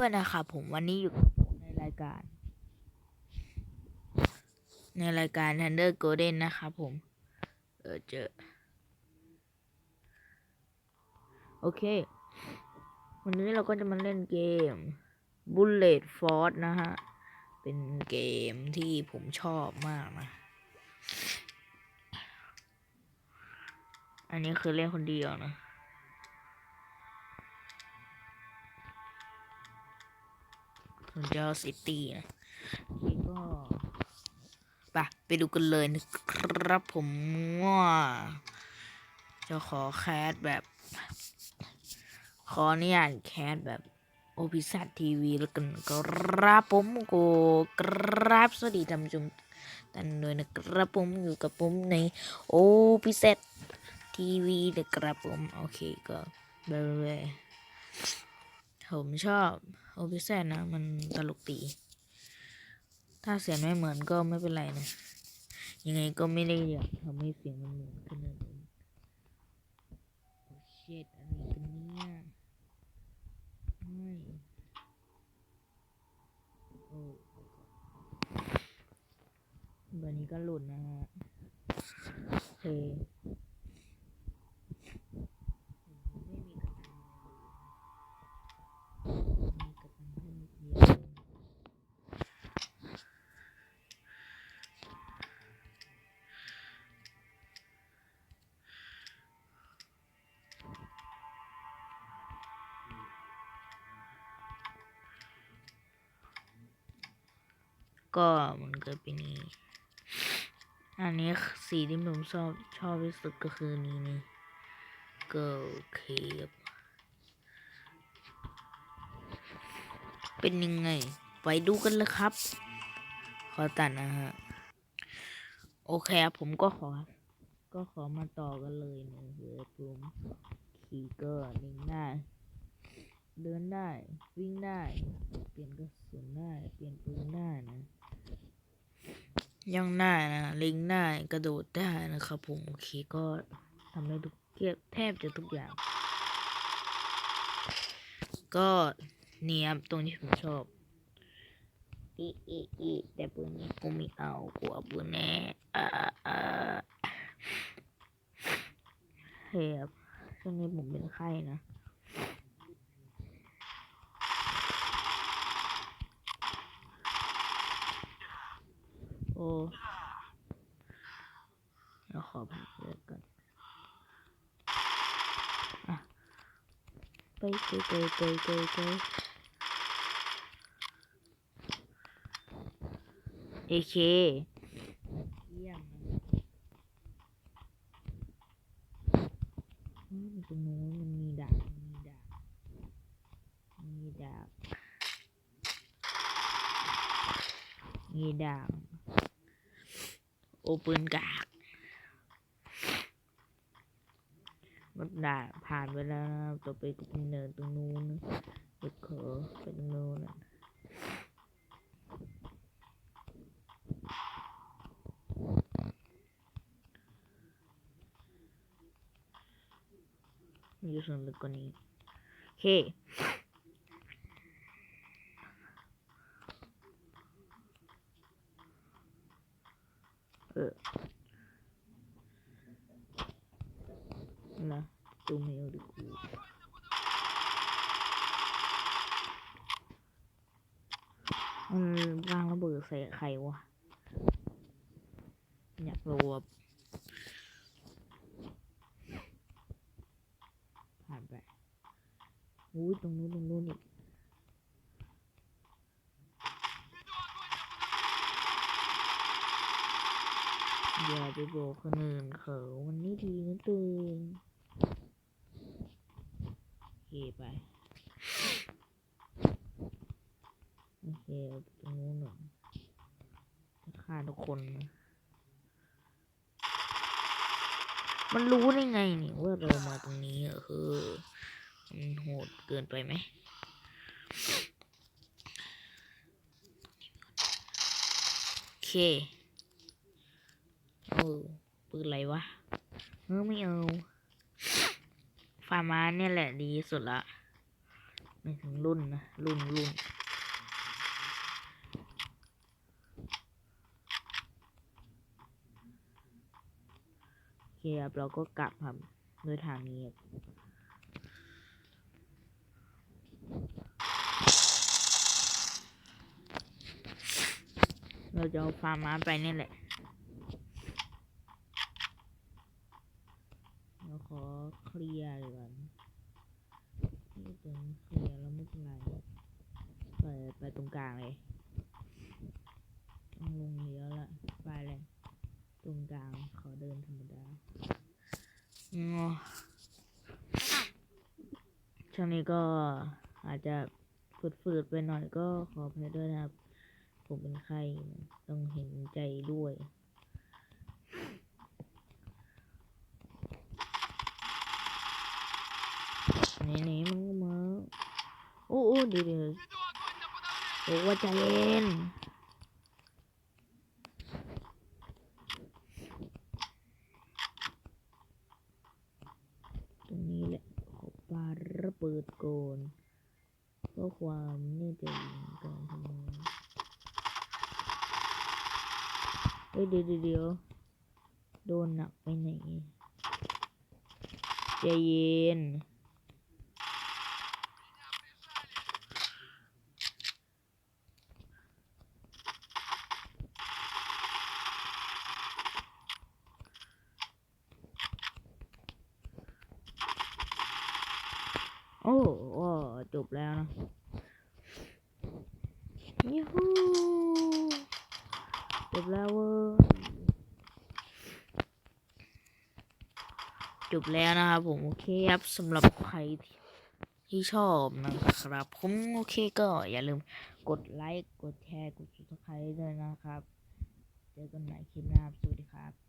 ด้วยนะครับผมวันนี้อยู่ในรายการ ในรายการ Thunder Golden นะครับผม เออเจอ โอเค วันนี้เราก็จะมาเล่นเกม Bullet Force นะฮะ เป็นเกมที่ผมชอบมากนะ อันนี้คือเล่นคนเดียวนะ เจ้าซิตี้นะก็ไปไปดูกันเลยนะครับผมว่าจะขอแคสแบบ ขออนุญาตแคสแบบโอพิซัทีวีแล้วกันครับผมโกครับสวัสดีท่านผู้ชมท่านด้วยนะครับผมอยู่กับผมในโอพิเซทีวีนะครับผม โอเคก็บายบายผมชอบ โอพิเซนะ มันตลกดีถ้าเสียงไม่เหมือนก็ไม่เป็นไรนะ ยังไงก็ไม่ได้อยากทำให้เสียงมันเหมือนขนนั้นโอเชิดอะไรกันเนี่ยไม่โอ้วันนี้ก็หลุดนะฮะโอเค ก็มันเกิดปีนี้ อันนี้สีที่ผมชอบชอบที่สุดก็คือนี้นี่ก็โอเคครับเป็นยังไง ไปดูกันเลยครับ ขอตัดนะฮะ โอเคครับผมก็ขอ ก็ขอมาต่อกันเลยนะเพื่อผมขี่ก็นิ่งได้เดินได้ วิ่งได้ เปลี่ยนกระสุนได้ เปลี่ยนปืนได้นะ ย่องได้นะลิงได้กระโดดได้นะครับผมโอเคก็ทำได้ทุกเกียบแทบจะทุกอย่าง ก็เนียบตรงที่ผมชอบอีอีอีแต่ปืนนี้กูไม่เอากูเอาปืนแน่อ่าอ่าเฮ้ยบช่วงนี้ผมเป็นไข้นะ โอ้แล้วขอพักเลือกกันอะไปไปไปไปไปไปเอเคเยี่ยมนะอืมตรงนู้นมันมีดาบมันมีดาบมันมีดาบมีดาบโอ ปืนกากมันด่าผ่านไปแล้วต่อไปก็เป็นเนินตรงนู้นเด็กขอไปตรงนู้นนะมีกระสุนลึกกว่านี้โอเค เออ นะตูเมลดิกูมันวางระเบิดใส่ใครวะ อยากรู้ว่าผ่านไปอุ้ยตรงนู้นตรงนู้นอีก อย่าไปบอกคนอื่นเขามันไม่ดีนะตัวเองโอเคไปโอเคตรงนู้นหน่อยฆ่าทุกคน มันรู้ได้ไงนี่ว่าเรามาตรงนี้เออมันโหดเกินไปไหมโอเค เออปืนอะไรวะเออไม่เอาฟาร์มาเนี่ยแหละดีสุดละในไม่ถึงรุ่นนะรุ่นรุ่นโอเคครับเราก็กลับครับโดยทางนี้ครับเราจะเอาฟาร์มาไปนี่แหละ เราขอ เคลียร์เลยก่อนนี่ตรงเคลียร์แล้วไม่เป็นไรไปไปตรงกลางเลยต้องลงเลี้ยวละไปเลย ตรงกลางขอเดินธรรมดาอ๋อช่วงนี้ก็อาจจะฝืดๆไปหน่อยก็ขออภัยด้วยนะครับ ผมเป็นไข้ต้องเห็นใจด้วย นี่นี่มึงมาโอ้โอ้ดีดีโอ้ว่าใจเย็นตรงนี้แหละขอปาระเบิดโกนเพื่อความแน่ใจในการทำงานเฮ้ยเดี๋ยวเดี๋ยวเดี๋ยวโดนหนักไปไหนใจเย็น อ้โอจบแล้วนะยูฮูจบแล้วเว้ยจบแล้วนะครับผมโอเคครับสำหรับใครที่ชอบนะครับ ผมโอเคก็อย่าลืมกดไลค์กดแชร์กด subscribe ด้วยนะครับ เจอกันใหม่คลิปหน้าสวัสดีครับ